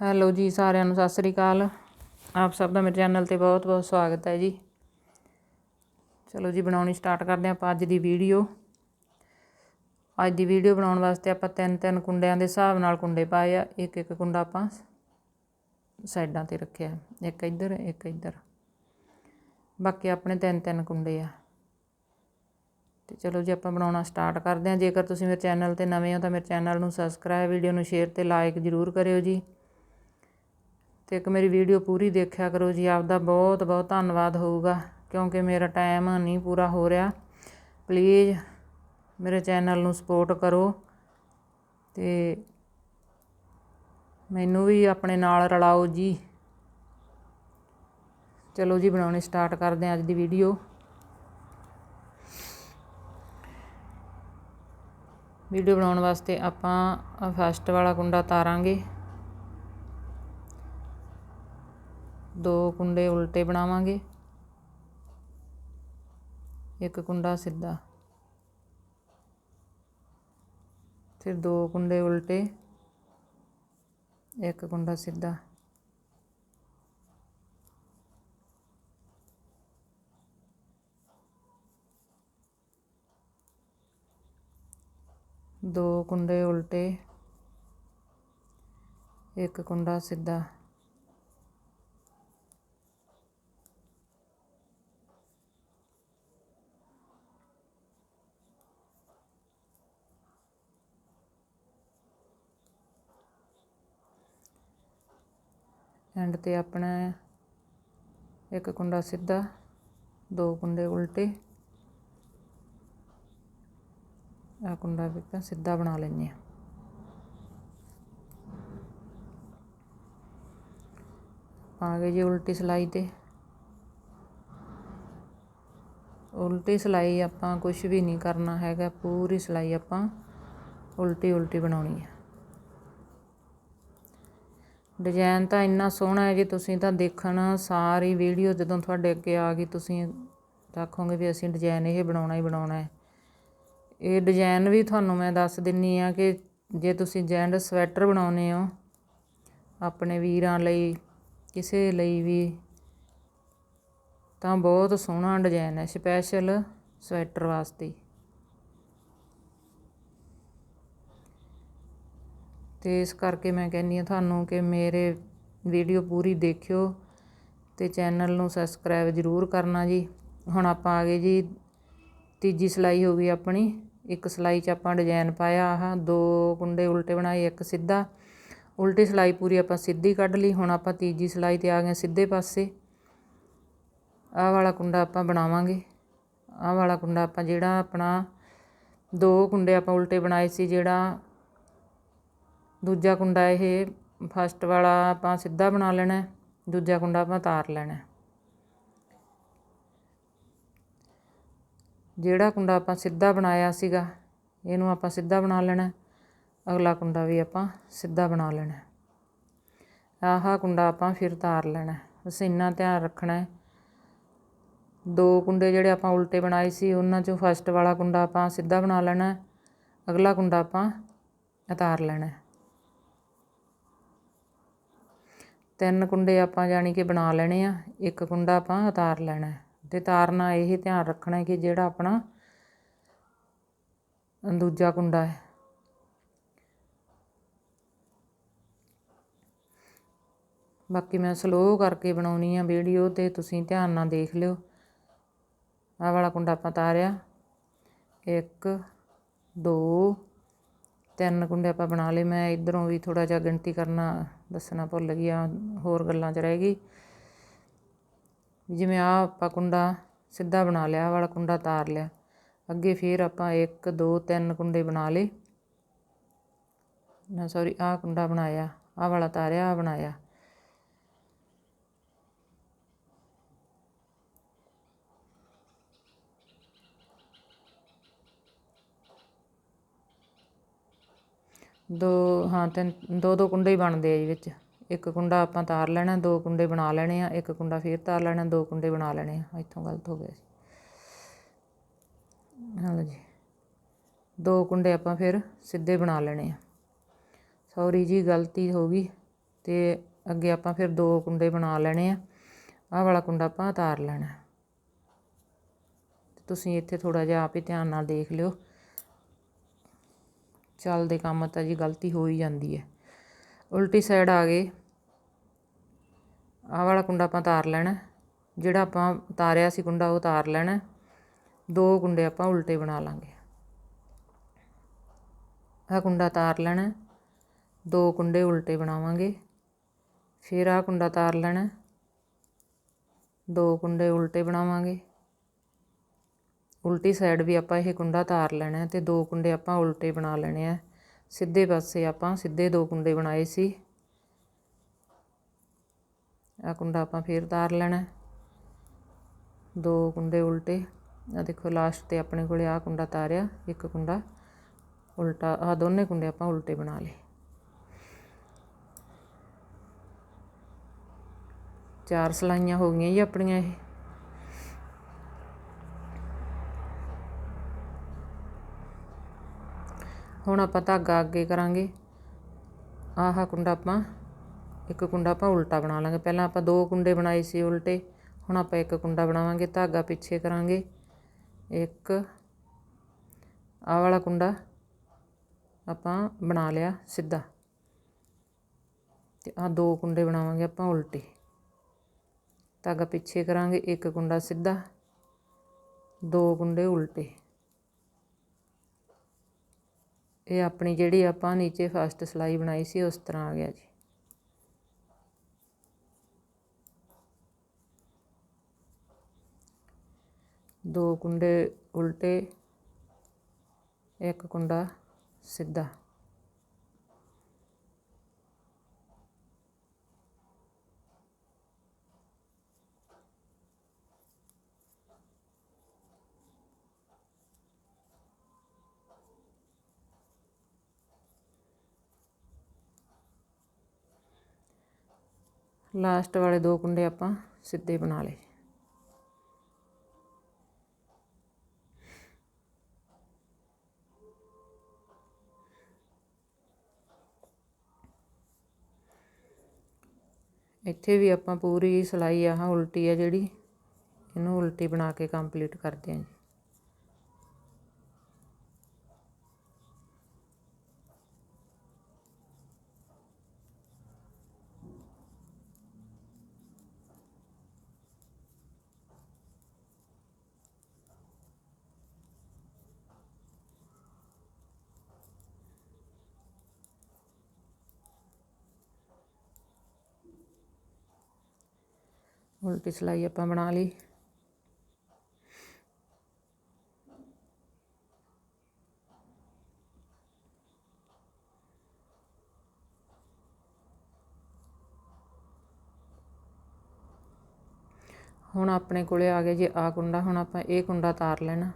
Hello ਜੀ ਸਾਰਿਆਂ ਨੂੰ ਸਤਿ ਸ੍ਰੀ ਅਕਾਲ। ਆਪ ਸਭ ਦਾ ਮੇਰੇ ਚੈਨਲ ਤੇ ਬਹੁਤ ਬਹੁਤ ਸਵਾਗਤ ਹੈ ਜੀ। ਚਲੋ ਜੀ ਬਣਾਉਣੀ ਸਟਾਰਟ ਕਰਦੇ ਆਪਾਂ ਅੱਜ ਦੀ ਵੀਡੀਓ। ਅੱਜ ਦੀ ਵੀਡੀਓ ਬਣਾਉਣ ਵਾਸਤੇ ਆਪਾਂ ਤਿੰਨ ਤਿੰਨ ਕੁੰਡਿਆਂ ਦੇ ਹਿਸਾਬ ਨਾਲ ਕੁੰਡੇ ਪਾਏ ਆ। ਇੱਕ ਇੱਕ ਕੁੰਡਾ ਆਪਾਂ ਸਾਈਡਾਂ ਤੇ ਰੱਖਿਆ। ਇੱਕ ਇੱਧਰ ਇੱਕ ਇੱਧਰ। ਬਾਕੀ ਆਪਣੇ ਤਿੰਨ ਤਿੰਨ ਕੁੰਡੇ ਆ। ਤੇ ਚਲੋ ਜੀ ਆਪਾਂ ਬਣਾਉਣਾ ਸਟਾਰਟ ਕਰਦੇ ਹਾਂ। ਜੇਕਰ ਤੁਸੀਂ ਮੇਰੇ ਚੈਨਲ ਤੇ ਨਵੇਂ ਹੋ ਤਾਂ ਮੇਰੇ ਚੈਨਲ ਨੂੰ ਸਬਸਕ੍ਰਾਈਬ, ਵੀਡੀਓ ਨੂੰ ਸ਼ੇਅਰ ਤੇ ਲਾਈਕ ਜ਼ਰੂਰ ਕਰਿਓ ਜੀ। ਅਤੇ ਇੱਕ ਮੇਰੀ ਵੀਡੀਓ ਪੂਰੀ ਦੇਖਿਆ ਕਰੋ ਜੀ, ਆਪਦਾ ਬਹੁਤ ਬਹੁਤ ਧੰਨਵਾਦ ਹੋਊਗਾ, ਕਿਉਂਕਿ ਮੇਰਾ ਟਾਈਮ ਨਹੀਂ ਪੂਰਾ ਹੋ ਰਿਹਾ। ਪਲੀਜ਼ ਮੇਰੇ ਚੈਨਲ ਨੂੰ ਸਪੋਰਟ ਕਰੋ ਅਤੇ ਮੈਨੂੰ ਵੀ ਆਪਣੇ ਨਾਲ ਰਲਾਓ ਜੀ। ਚਲੋ ਜੀ, ਬਣਾਉਣੀ ਸਟਾਰਟ ਕਰਦੇ ਹਾਂ ਅੱਜ ਦੀ ਵੀਡੀਓ। ਵੀਡੀਓ ਬਣਾਉਣ ਵਾਸਤੇ ਆਪਾਂ ਫਸਟ ਵਾਲਾ ਕੁੰਡਾ ਤਾਰਾਂਗੇ। ਦੋ ਕੁੰਡੇ ਉਲਟੇ ਬਣਾਵਾਂਗੇ। ਇੱਕ ਕੁੰਡਾ ਸਿੱਧਾ। ਫਿਰ ਦੋ ਕੁੰਡੇ ਉਲਟੇ। ਇੱਕ ਕੁੰਡਾ ਸਿੱਧਾ। ਦੋ ਕੁੰਡੇ ਉਲਟੇ। ਇੱਕ ਕੁੰਡਾ ਸਿੱਧਾ। ਐਂਡ ਤੇ ਆਪਣਾ ਇੱਕ ਕੁੰਡਾ ਸਿੱਧਾ, ਦੋ ਕੁੰਡੇ ਉਲਟੇ। ਆ ਕੁੰਡਾ ਵੀ ਆਪਾਂ ਸਿੱਧਾ ਬਣਾ ਲੈਂਦੇ ਆ ਆ ਗਏ ਜੀ ਉਲਟੀ ਸਲਾਈ ਤੇ। ਉਲਟੀ ਸਲਾਈ ਆਪਾਂ ਕੁਝ ਵੀ ਨਹੀਂ ਕਰਨਾ ਹੈਗਾ, ਪੂਰੀ ਸਲਾਈ ਆਪਾਂ ਉਲਟੀ ਉਲਟੀ ਬਣਾਉਣੀ ਹੈ। ਡਿਜ਼ਾਇਨ ਤਾਂ ਇੰਨਾ ਸੋਹਣਾ ਹੈ ਜੀ ਤੁਸੀਂ ਤਾਂ ਦੇਖਣ ਸਾਰੀ ਵੀਡੀਓ ਜਦੋਂ ਤੁਹਾਡੇ ਅੱਗੇ ਆ ਗਈ, ਤੁਸੀਂ ਆਖੋਗੇ ਵੀ ਅਸੀਂ ਡਿਜ਼ਾਇਨ ਇਹ ਬਣਾਉਣਾ ਹੀ ਬਣਾਉਣਾ ਹੈ। ਇਹ ਡਿਜ਼ਾਇਨ ਵੀ ਤੁਹਾਨੂੰ ਮੈਂ ਦੱਸ ਦਿੰਨੀ ਆ ਕਿ ਜੇ ਤੁਸੀਂ ਜੈਂਡ ਸਵੈਟਰ ਬਣਾਉਨੇ ਹੋ, ਆਪਣੇ ਵੀਰਾਂ ਲਈ, ਕਿਸੇ ਲਈ ਵੀ, ਤਾਂ ਬਹੁਤ ਸੋਹਣਾ ਡਿਜ਼ਾਈਨ ਹੈ ਸਪੈਸ਼ਲ ਸਵੈਟਰ ਵਾਸਤੇ। ਅਤੇ ਇਸ ਕਰਕੇ ਮੈਂ ਕਹਿੰਦੀ ਹਾਂ ਤੁਹਾਨੂੰ ਕਿ ਮੇਰੇ ਵੀਡੀਓ ਪੂਰੀ ਦੇਖਿਓ ਅਤੇ ਚੈਨਲ ਨੂੰ ਸਬਸਕ੍ਰਾਈਬ ਜ਼ਰੂਰ ਕਰਨਾ ਜੀ। ਹੁਣ ਆਪਾਂ ਆ ਗਏ ਜੀ, ਤੀਜੀ ਸਿਲਾਈ ਹੋ ਗਈ ਆਪਣੀ। ਇੱਕ ਸਿਲਾਈ 'ਚ ਆਪਾਂ ਡਿਜ਼ਾਈਨ ਪਾਇਆ, ਆਹ ਦੋ ਕੁੰਡੇ ਉਲਟੇ ਬਣਾਏ, ਇੱਕ ਸਿੱਧਾ। ਉਲਟੀ ਸਿਲਾਈ ਪੂਰੀ ਆਪਾਂ ਸਿੱਧੀ ਕੱਢ ਲਈ, ਹੁਣ ਆਪਾਂ ਤੀਜੀ ਸਿਲਾਈ ਤੇ ਆ ਗਏ ਸਿੱਧੇ ਪਾਸੇ। ਆਹ ਵਾਲਾ ਕੁੰਡਾ ਆਪਾਂ ਬਣਾਵਾਂਗੇ। ਆਹ ਵਾਲਾ ਕੁੰਡਾ ਆਪਾਂ ਜਿਹੜਾ ਆਪਣਾ ਦੋ ਕੁੰਡੇ ਆਪਾਂ ਉਲਟੇ ਬਣਾਏ ਸੀ, ਜਿਹੜਾ ਦੂਜਾ ਕੁੰਡਾ ਇਹ ਫਸਟ ਵਾਲਾ ਆਪਾਂ ਸਿੱਧਾ ਬਣਾ ਲੈਣਾ ਦੂਜਾ ਕੁੰਡਾ ਆਪਾਂ ਤਾਰ ਲੈਣਾ ਜਿਹੜਾ ਕੁੰਡਾ ਆਪਾਂ ਸਿੱਧਾ ਬਣਾਇਆ ਸੀਗਾ, ਇਹਨੂੰ ਆਪਾਂ ਸਿੱਧਾ ਬਣਾ ਲੈਣਾ ਅਗਲਾ ਕੁੰਡਾ ਵੀ ਆਪਾਂ ਸਿੱਧਾ ਬਣਾ ਲੈਣਾ ਆਹਾ ਕੁੰਡਾ ਆਪਾਂ ਫਿਰ ਤਾਰ ਲੈਣਾ ਬਸ ਇੰਨਾ ਧਿਆਨ ਰੱਖਣਾ ਹੈ। ਦੋ ਕੁੰਡੇ ਜਿਹੜੇ ਆਪਾਂ ਉਲਟੇ ਬਣਾਏ ਸੀ, ਉਹਨਾਂ ਚੋਂ ਫਸਟ ਵਾਲਾ ਕੁੰਡਾ ਆਪਾਂ ਸਿੱਧਾ ਬਣਾ ਲੈਣਾ ਅਗਲਾ ਕੁੰਡਾ ਆਪਾਂ ਉਤਾਰ ਲੈਣਾ ਤਿੰਨ ਕੁੰਡੇ ਆਪਾਂ ਜਾਨੀ ਕਿ ਬਣਾ ਲੈਣੇ ਆ, ਇੱਕ ਕੁੰਡਾ ਆਪਾਂ ਉਤਾਰ ਲੈਣਾ। ਅਤੇ ਤਾਰਨਾ ਇਹ ਧਿਆਨ ਰੱਖਣਾ ਕਿ ਜਿਹੜਾ ਆਪਣਾ ਦੂਜਾ ਕੁੰਡਾ ਹੈ। ਬਾਕੀ ਮੈਂ ਸਲੋ ਕਰਕੇ ਬਣਾਉਣੀ ਆ ਵੀਡੀਓ ਤੇ ਤੁਸੀਂ ਧਿਆਨ ਨਾਲ ਦੇਖ ਲਿਓ। ਆਹ ਵਾਲਾ ਕੁੰਡਾ ਆਪਾਂ ਤਾਰਿਆ। 1 2 ਤਿੰਨ ਕੁੰਡੇ ਆਪਾਂ ਬਣਾ ਲਏ। ਮੈਂ ਇਧਰੋਂ ਵੀ ਥੋੜਾ ਜਿਹਾ ਗਿਣਤੀ ਕਰਨਾ ਦੱਸਣਾ ਭੁੱਲ ਗਈ ਆ, ਹੋਰ ਗੱਲਾਂ 'ਚ ਰਹਿ ਗਈ। ਜਿਵੇਂ ਆਹ ਆਪਾਂ ਕੁੰਡਾ ਸਿੱਧਾ ਬਣਾ ਲਿਆ, ਆਹ ਵਾਲਾ ਕੁੰਡਾ ਤਾਰ ਲਿਆ। ਅੱਗੇ ਫਿਰ ਆਪਾਂ 1 2 3 ਕੁੰਡੇ ਬਣਾ ਲਏ। ਨਾ ਸੌਰੀ ਆਹ ਕੁੰਡਾ ਬਣਾਇਆ, ਆਹ ਵਾਲਾ ਤਾਰਿਆ, ਆਹ ਬਣਾਇਆ। ਦੋ, ਹਾਂ, ਤਿੰਨ, ਦੋ ਦੋ ਕੁੰਡੇ ਹੀ ਬਣਦੇ ਆ ਜੀ ਵਿੱਚ। ਇੱਕ ਕੁੰਡਾ ਆਪਾਂ ਤਾਰ ਲੈਣਾ, ਦੋ ਕੁੰਡੇ ਬਣਾ ਲੈਣੇ ਆ, ਇੱਕ ਕੁੰਡਾ ਫਿਰ ਤਾਰ ਲੈਣਾ, ਦੋ ਕੁੰਡੇ ਬਣਾ ਲੈਣੇ ਆ। ਇੱਥੋਂ ਗਲਤ ਹੋ ਗਿਆ ਜੀ। ਹਾਂ ਜੀ। ਦੋ ਕੁੰਡੇ ਆਪਾਂ ਫਿਰ ਸਿੱਧੇ ਬਣਾ ਲੈਣੇ ਆ। ਸੌਰੀ ਜੀ, ਗਲਤੀ ਹੋ ਗਈ ਤੇ ਅੱਗੇ ਆਪਾਂ ਫਿਰ ਦੋ ਕੁੰਡੇ ਬਣਾ ਲੈਣੇ ਆ। ਆਹ ਵਾਲਾ ਕੁੰਡਾ ਆਪਾਂ ਉਤਾਰ ਲੈਣਾ। ਤੁਸੀਂ ਇੱਥੇ ਥੋੜਾ ਜਿਹਾ ਆਪ ਹੀ ਧਿਆਨ ਨਾਲ ਦੇਖ ਲਿਓ। ਚੱਲਦੇ ਕੰਮ ਤਾਂ ਜੀ ਗਲਤੀ ਹੋ ਹੀ ਜਾਂਦੀ ਹੈ। ਉਲਟੀ ਸਾਈਡ ਆ ਗਏ। ਆਹ ਵਾਲਾ ਕੁੰਡਾ ਆਪਾਂ ਤਾਰ ਲੈਣਾ। ਜਿਹੜਾ ਆਪਾਂ ਤਾਰਿਆ ਸੀ ਕੁੰਡਾ ਉਹ ਉਤਾਰ ਲੈਣਾ। ਦੋ ਕੁੰਡੇ ਆਪਾਂ ਉਲਟੇ ਬਣਾ ਲਾਂਗੇ। ਆਹ ਕੁੰਡਾ ਤਾਰ ਲੈਣਾ। ਦੋ ਕੁੰਡੇ ਉਲਟੇ ਬਣਾਵਾਂਗੇ। ਫਿਰ ਆਹ ਕੁੰਡਾ ਤਾਰ ਲੈਣਾ। ਦੋ ਕੁੰਡੇ ਉਲਟੇ ਬਣਾਵਾਂਗੇ। ਉਲਟੀ ਸਾਈਡ ਵੀ ਆਪਾਂ ਇਹ ਕੁੰਡਾ ਤਾਰ ਲੈਣਾ ਤੇ ਦੋ ਕੁੰਡੇ ਆਪਾਂ ਉਲਟੇ ਬਣਾ ਲੈਣੇ ਆ। ਸਿੱਧੇ ਪਾਸੇ ਆਪਾਂ ਸਿੱਧੇ ਦੋ ਕੁੰਡੇ ਬਣਾਏ ਸੀ। ਆ ਕੁੰਡਾ ਆਪਾਂ ਫੇਰ ਤਾਰ ਲੈਣਾ। ਦੋ ਕੁੰਡੇ ਉਲਟੇ। ਆ ਦੇਖੋ ਲਾਸਟ ਤੇ ਆਪਣੇ ਕੋਲੇ ਆ ਕੁੰਡਾ ਤਾਰਿਆ, ਇੱਕ ਕੁੰਡਾ ਉਲਟਾ ਆ ਦੋਨੇ ਕੁੰਡੇ ਆਪਾਂ ਉਲਟੇ ਬਣਾ ਲਏ। ਚਾਰ ਸਲਾਈਆਂ ਹੋ ਗਈਆਂ ਜੀ ਆਪਣੀਆਂ ਇਹ। ਹੁਣ ਆਪਾਂ ਧਾਗਾ ਅੱਗੇ ਕਰਾਂਗੇ। ਆਹ ਕੁੰਡਾ ਆਪਾਂ, ਇੱਕ ਕੁੰਡਾ ਆਪਾਂ ਉਲਟਾ ਬਣਾ ਲਾਂਗੇ। ਪਹਿਲਾਂ ਆਪਾਂ ਦੋ ਕੁੰਡੇ ਬਣਾਏ ਸੀ ਉਲਟੇ, ਹੁਣ ਆਪਾਂ ਇੱਕ ਕੁੰਡਾ ਬਣਾਵਾਂਗੇ, ਧਾਗਾ ਪਿੱਛੇ ਕਰਾਂਗੇ। ਇੱਕ, ਆਹ ਵਾਲਾ ਕੁੰਡਾ ਆਪਾਂ ਬਣਾ ਲਿਆ ਸਿੱਧਾ। ਤੇ ਆਹ ਦੋ ਕੁੰਡੇ ਬਣਾਵਾਂਗੇ ਆਪਾਂ ਉਲਟੇ। ਧਾਗਾ ਪਿੱਛੇ ਕਰਾਂਗੇ, ਇੱਕ ਕੁੰਡਾ ਸਿੱਧਾ, ਦੋ ਕੁੰਡੇ ਉਲਟੇ। ਇਹ ਆਪਣੀ ਜਿਹੜੀ ਆਪਾਂ ਨੀਚੇ ਫਸਟ ਸਲਾਈ ਬਣਾਈ ਸੀ, ਉਸ ਤਰ੍ਹਾਂ ਆ ਗਿਆ ਜੀ। ਦੋ ਕੁੰਡੇ ਉਲਟੇ, ਇੱਕ ਕੁੰਡਾ ਸਿੱਧਾ। ਲਾਸਟ ਵਾਲੇ ਦੋ ਕੁੰਡੇ ਆਪਾਂ ਸਿੱਧੇ ਬਣਾ ਲਏ। ਇੱਥੇ ਵੀ ਆਪਾਂ ਪੂਰੀ ਸਲਾਈ ਆਹ ਉਲਟੀ ਆ ਜਿਹੜੀ, ਇਹਨੂੰ ਉਲਟੀ ਬਣਾ ਕੇ ਕੰਪਲੀਟ ਕਰਦੇ ਹਾਂ ਜੀ। ਉਲਟੀ ਸਲਾਈ ਆਪਾਂ ਬਣਾ ਲਈ। ਹੁਣ ਆਪਣੇ ਕੋਲੇ ਆ ਗਿਆ ਜੀ ਆ ਕੁੰਡਾ, ਹੁਣ ਆਪਾਂ ਇਹ ਕੁੰਡਾ ਤਾਰ ਲੈਣਾ।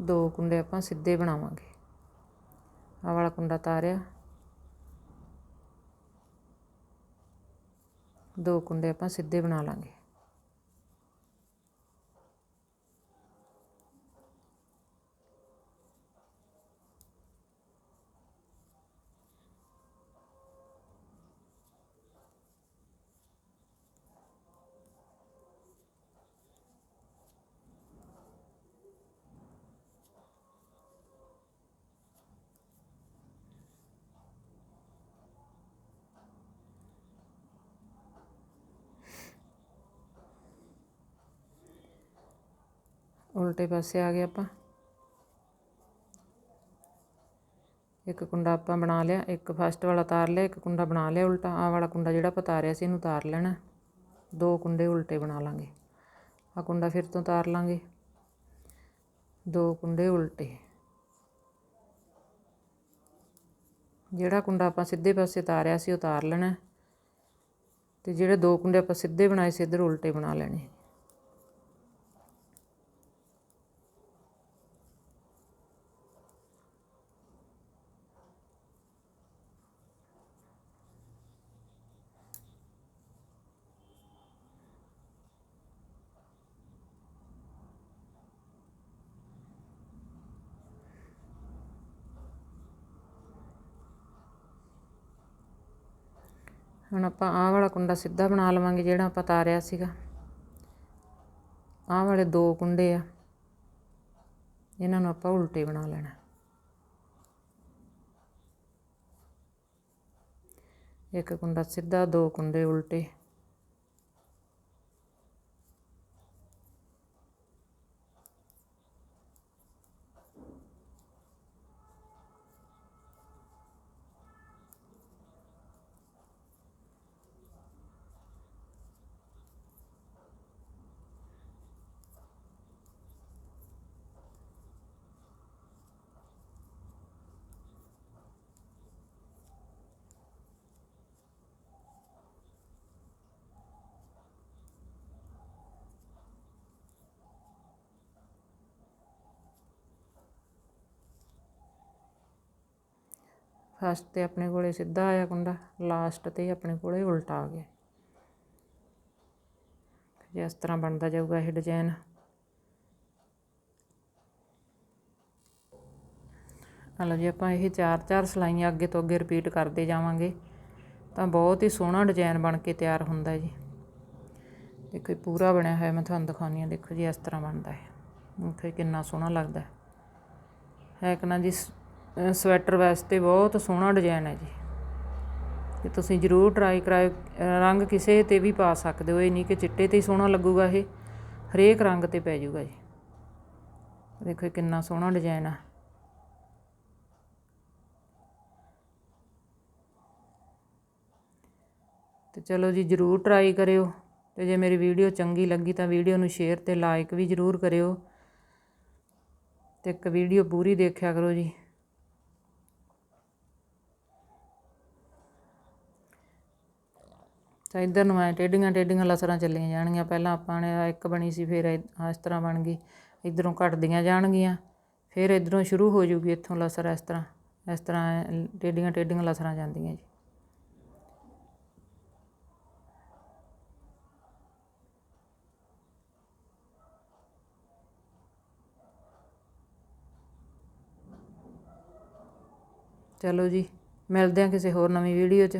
ਦੋ ਕੁੰਡੇ ਆਪਾਂ ਸਿੱਧੇ ਬਣਾਵਾਂਗੇ। ਆ ਵਾਲਾ ਕੁੰਡਾ ਤਾਰਿਆ। ਦੋ ਕੁੰਡੇ ਆਪਾਂ ਸਿੱਧੇ ਬਣਾ ਲਾਂਗੇ। ਉਲਟੇ ਪਾਸੇ ਆ ਗਏ ਆਪਾਂ। ਇੱਕ ਕੁੰਡਾ ਆਪਾਂ ਬਣਾ ਲਿਆ, ਇੱਕ ਫਸਟ ਵਾਲਾ ਤਾਰ ਲਿਆ, ਇੱਕ ਕੁੰਡਾ ਬਣਾ ਲਿਆ ਉਲਟਾ। ਆ ਵਾਲਾ ਕੁੰਡਾ ਜਿਹੜਾ ਆਪਾਂ ਤਾਰਿਆ ਸੀ, ਇਹਨੂੰ ਤਾਰ ਲੈਣਾ। ਦੋ ਕੁੰਡੇ ਉਲਟੇ ਬਣਾ ਲਾਂਗੇ। ਆ ਕੁੰਡਾ ਫਿਰ ਤੋਂ ਤਾਰ ਲਾਂਗੇ। ਦੋ ਕੁੰਡੇ ਉਲਟੇ। ਜਿਹੜਾ ਕੁੰਡਾ ਆਪਾਂ ਸਿੱਧੇ ਪਾਸੇ ਤਾਰਿਆ ਸੀ, ਉਹ ਤਾਰ ਲੈਣਾ। ਤੇ ਜਿਹੜੇ ਦੋ ਕੁੰਡੇ ਆਪਾਂ ਸਿੱਧੇ ਬਣਾਏ ਸੀ, ਇੱਧਰ ਉਲਟੇ ਬਣਾ ਲੈਣੇ। ਹੁਣ ਆਪਾਂ ਆਹ ਵਾਲਾ ਕੁੰਡਾ ਸਿੱਧਾ ਬਣਾ ਲਵਾਂਗੇ ਜਿਹੜਾ ਆਪਾਂ ਤਾਰਿਆ ਸੀਗਾ। ਆਹ ਵਾਲੇ ਦੋ ਕੁੰਡੇ ਆ। ਇਹਨਾਂ ਨੂੰ ਆਪਾਂ ਉਲਟੇ ਬਣਾ ਲੈਣਾ। ਇੱਕ ਕੁੰਡਾ ਸਿੱਧਾ, ਦੋ ਕੁੰਡੇ ਉਲਟੇ। ਫਸਟ ਤੇ ਆਪਣੇ ਕੋਲੇ ਸਿੱਧਾ ਆਇਆ ਕੁੰਡਾ ਲਾਸਟ ਤੇ ਆਪਣੇ ਕੋਲੇ ਉਲਟਾ ਆ ਗਿਆ। ਜੇ ਇਸ ਤਰ੍ਹਾਂ ਬਣਦਾ ਜਾਊਗਾ ਇਹ ਡਿਜ਼ਾਈਨ ਹਲੋ ਜੀ, ਆਪਾਂ ਇਹ ਚਾਰ ਚਾਰ ਸਲਾਈਆਂ ਅੱਗੇ ਤੋਂ ਅੱਗੇ ਰਿਪੀਟ ਕਰਦੇ ਜਾਵਾਂਗੇ, ਤਾਂ ਬਹੁਤ ਹੀ ਸੋਹਣਾ ਡਿਜ਼ਾਈਨ ਬਣ ਕੇ ਤਿਆਰ ਹੁੰਦਾ ਜੀ। ਦੇਖੋ ਇਹ ਪੂਰਾ ਬਣਿਆ ਹੋਇਆ, ਮੈਂ ਤੁਹਾਨੂੰ ਦਿਖਾਉਂਦੀ ਹਾਂ, ਦੇਖੋ ਜੀ, ਇਸ ਤਰ੍ਹਾਂ ਬਣਦਾ ਹੈ ਦੇਖੋ ਕਿੰਨਾ ਸੋਹਣਾ ਲੱਗਦਾ। ਹੈ ਹੈ ਕਿ ਨਾ ਜੀ ਸ- ਸਵੈਟਰ ਵਾਸਤੇ ਬਹੁਤ ਸੋਹਣਾ ਡਿਜ਼ਾਈਨ ਹੈ ਜੀ। ਤੇ ਤੁਸੀਂ ਜ਼ਰੂਰ ਟਰਾਈ ਕਰਾਇਓ। ਰੰਗ ਕਿਸੇ ਤੇ ਵੀ ਪਾ ਸਕਦੇ ਹੋ, ਇਹ ਨਹੀਂ ਕਿ ਚਿੱਟੇ ਤੇ ਹੀ ਸੋਹਣਾ ਲੱਗੂਗਾ ਇਹ, ਹਰੇਕ ਰੰਗ ਤੇ ਪੈ ਜਾਊਗਾ ਜੀ। ਦੇਖੋ ਕਿੰਨਾ ਸੋਹਣਾ ਡਿਜ਼ਾਈਨ ਆ। ਤੇ ਚਲੋ ਜੀ ਜ਼ਰੂਰ ਟਰਾਈ ਕਰਿਓ। ਤੇ ਜੇ ਮੇਰੀ ਵੀਡੀਓ ਚੰਗੀ ਲੱਗੀ ਤਾਂ ਵੀਡੀਓ ਨੂੰ ਸ਼ੇਅਰ ਤੇ ਲਾਈਕ ਵੀ ਜ਼ਰੂਰ ਕਰਿਓ। ਤੇ ਇੱਕ ਵੀਡੀਓ ਪੂਰੀ ਦੇਖਿਆ ਕਰੋ ਜੀ। ਤਾਂ ਇੱਧਰ ਨੂੰ ਐ ਟੇਡੀਆਂ ਟੇਡੀਆਂ ਲਸਰਾਂ ਚੱਲੀਆਂ ਜਾਣਗੀਆਂ। ਪਹਿਲਾਂ ਆਪਾਂ ਨੇ ਆਹ ਇੱਕ ਬਣੀ ਸੀ, ਫਿਰ ਇਹ- ਇਸ ਤਰ੍ਹਾਂ ਬਣ ਗਈ। ਇੱਧਰੋਂ ਘਟਦੀਆਂ ਜਾਣਗੀਆਂ, ਫਿਰ ਇੱਧਰੋਂ ਸ਼ੁਰੂ ਹੋ ਜੂਗੀ ਇੱਥੋਂ ਲਸਰ ਇਸ ਤਰ੍ਹਾਂ ਇਸ ਤਰ੍ਹਾਂ ਐਂ ਟੇਡੀਆਂ ਟੇਡੀਆਂ ਲਸਰਾਂ ਜਾਂਦੀਆਂ ਜੀ। ਚਲੋ ਜੀ, ਮਿਲਦੇ ਹਾਂ ਕਿਸੇ ਹੋਰ ਨਵੀਂ ਵੀਡੀਓ 'ਚ।